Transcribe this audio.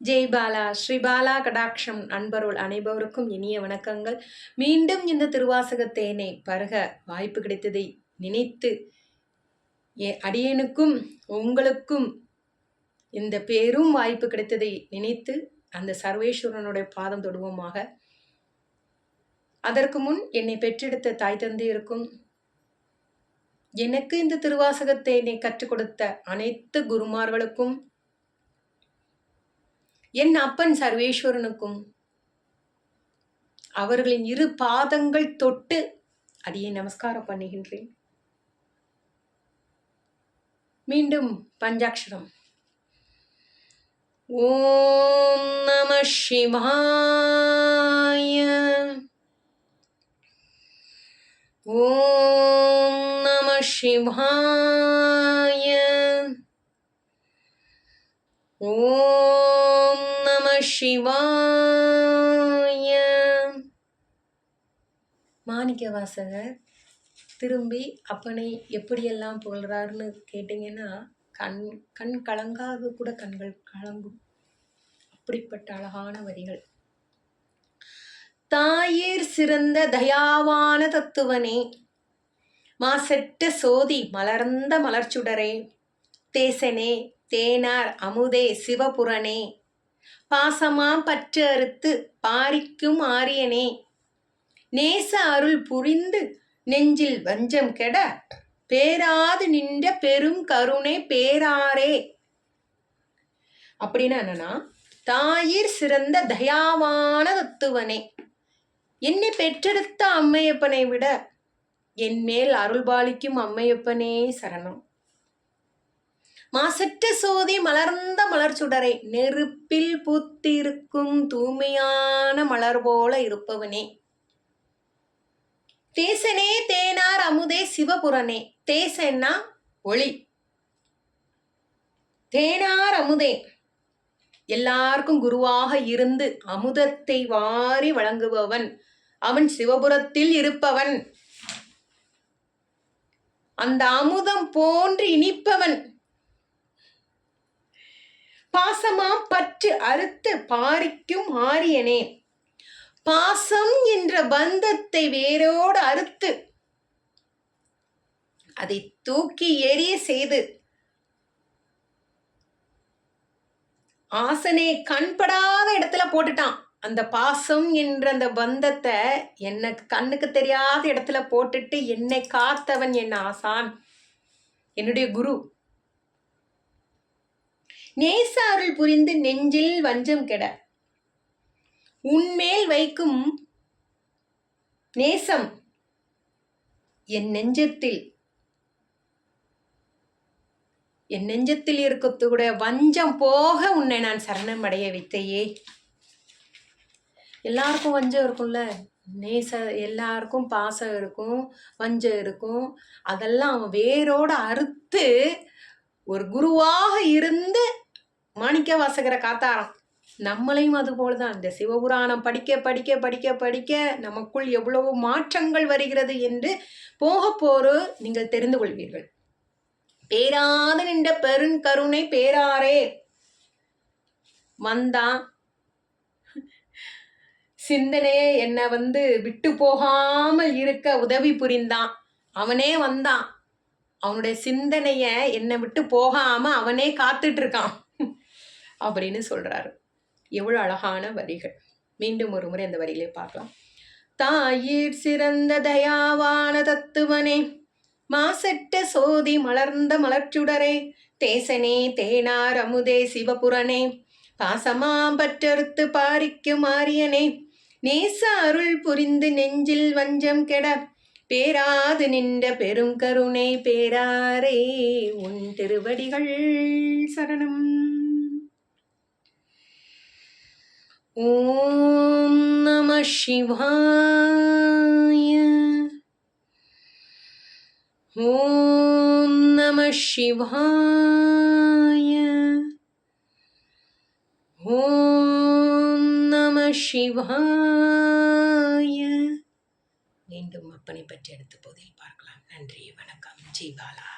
ஜெய் பாலா. ஸ்ரீபாலா கடாட்சம். நண்பருள் அனைவருக்கும் இனிய வணக்கங்கள். மீண்டும் இந்த திருவாசக தேனை பருக வாய்ப்பு கிடைத்ததை நினைத்து ஏ அடியனுக்கும் உங்களுக்கும் இந்த பேரும் வாய்ப்பு கிடைத்ததை நினைத்து அந்த சர்வேஸ்வரனுடைய பாதம் தொடுவோமாக. அதற்கு முன் என்னை பெற்றெடுத்த தாய் தந்தையருக்கும் எனக்கு இந்த திருவாசகத்தை கற்றுக் கொடுத்த அனைத்து குருமார்களுக்கும் என் அப்பன் சர்வேஸ்வரனுக்கும் அவர்களின் இரு பாதங்கள் தொட்டு அதையே நமஸ்காரம் பண்ணுகின்றேன். மீண்டும் பஞ்சாட்சரம். ஓம் நம சிவாய. ஓம் நம சிவாய. ஓம் சிவாய. மாணிக்க வாசகர் திரும்பி அப்பனை எப்படியெல்லாம் புகழ்றாருன்னு கேட்டிங்கன்னா கண் கண் கலங்காது கூட கண்கள் கலங்கும். அப்படிப்பட்ட அழகான வரிகள். தாயீர் சிறந்த தயாவான தத்துவனே மாசெட்ட சோதி மலர்ந்த மலர்ச்சுடரே தேசனே தேனார் அமுதே சிவபுரனே பாசமா பற்று அறுத்து பாரிக்கும் ஆரியனே. நேச அருள் புரிந்து நெஞ்சில் வஞ்சம் கெட பேராது நின்ற பெரும் கருணை பேராரே. அப்படின்னு என்னன்னா தாயிர் சிறந்த தயாவான தத்துவனே. என்னை பெற்றெடுத்த அம்மையப்பனை விட என் மேல் அருள்பாலிக்கும் அம்மையப்பனே சரணம். மாசற்ற சோதி மலர்ந்த மலர் சுடரை நெருப்பில் பூத்திருக்கும் தூய்மையான மலர் போல இருப்பவனே. தேசனே தேனார் அமுதே சிவபுரனே தேசன்னா ஒளி. தேனார் அமுதே. எல்லாருக்கும் குருவாக இருந்து அமுதத்தை வாரி வழங்குபவன் அவன் சிவபுரத்தில் இருப்பவன். அந்த அமுதம் போன்று இனிப்பவன். பாசமாம் பற்று அறுத்து பாரிக்கும் ஆரியனே. பாசம் என்ற பந்தத்தை வேரோடு அறுத்து அதை தூக்கி எரிய செய்து ஆசனே கண்படாத இடத்துல போட்டுட்டான். அந்த பாசம் என்ற அந்த பந்தத்தை என்னை கண்ணுக்கு தெரியாத இடத்துல போட்டுட்டு என்னை காத்தவன் என் ஆசான். என்னுடைய குரு நேச அருள் புரிந்து நெஞ்சில் வஞ்சம் கெட. உன்மேல் வைக்கும் நேசம் என் நெஞ்சத்தில். என் நெஞ்சத்தில் இருக்கக்கூடிய வஞ்சம் போக உன்னை நான் சரணம் அடைய வைத்தையே. எல்லாருக்கும் வஞ்சம் இருக்கும்ல? நேச எல்லாருக்கும் பாசம் இருக்கும் வஞ்சம் இருக்கும். அதெல்லாம் அவன் வேரோடு அறுத்து ஒரு குருவாக இருந்து மாணிக்க வாசகரை காத்தாராம். நம்மளையும் அதுபோல தான் இந்த சிவபுராணம் படிக்க படிக்க படிக்க படிக்க நமக்குள் எவ்வளவு மாற்றங்கள் வருகிறது என்று போக போரு நீங்கள் தெரிந்து கொள்வீர்கள். பேராது நின்ற பெருங்கருணை பேராரே. வந்தான் சிந்தனையே என்னை வந்து விட்டு போகாமல் இருக்க உதவி புரிந்தான். அவனே வந்தான். அவனுடைய சிந்தனைய என்னை விட்டு போகாம அவனே காத்துட்டு இருக்கான். அப்படின்னு சொல்கிறாரு எவ்வளோ அழகான வரிகள். மீண்டும் ஒரு முறை அந்த வரிகளை பார்க்கலாம். தாயிர் சிறந்த தயாவான தத்துவனே மாசற்ற சோதி மலர்ந்த மலர்ச்சுடரே தேசனே தேனார் அமுதே சிவபுரனே பாசமாம் பற்றறுத்து பாரிக்கும் ஆரியனே நேச அருள் புரிந்து நெஞ்சில் வஞ்சம் கெட பேராது நின்ற பெருங்கருணை பேராரே உன் திருவடிகள் சரணம். ஓம் நம சிவாய. ஓம் நம சிவாய. ஓம் நம சிவாய. மீண்டும் அப்பனை பற்றி அடுத்த போதில் பார்க்கலாம். நன்றி வணக்கம். ஜெய்பாலா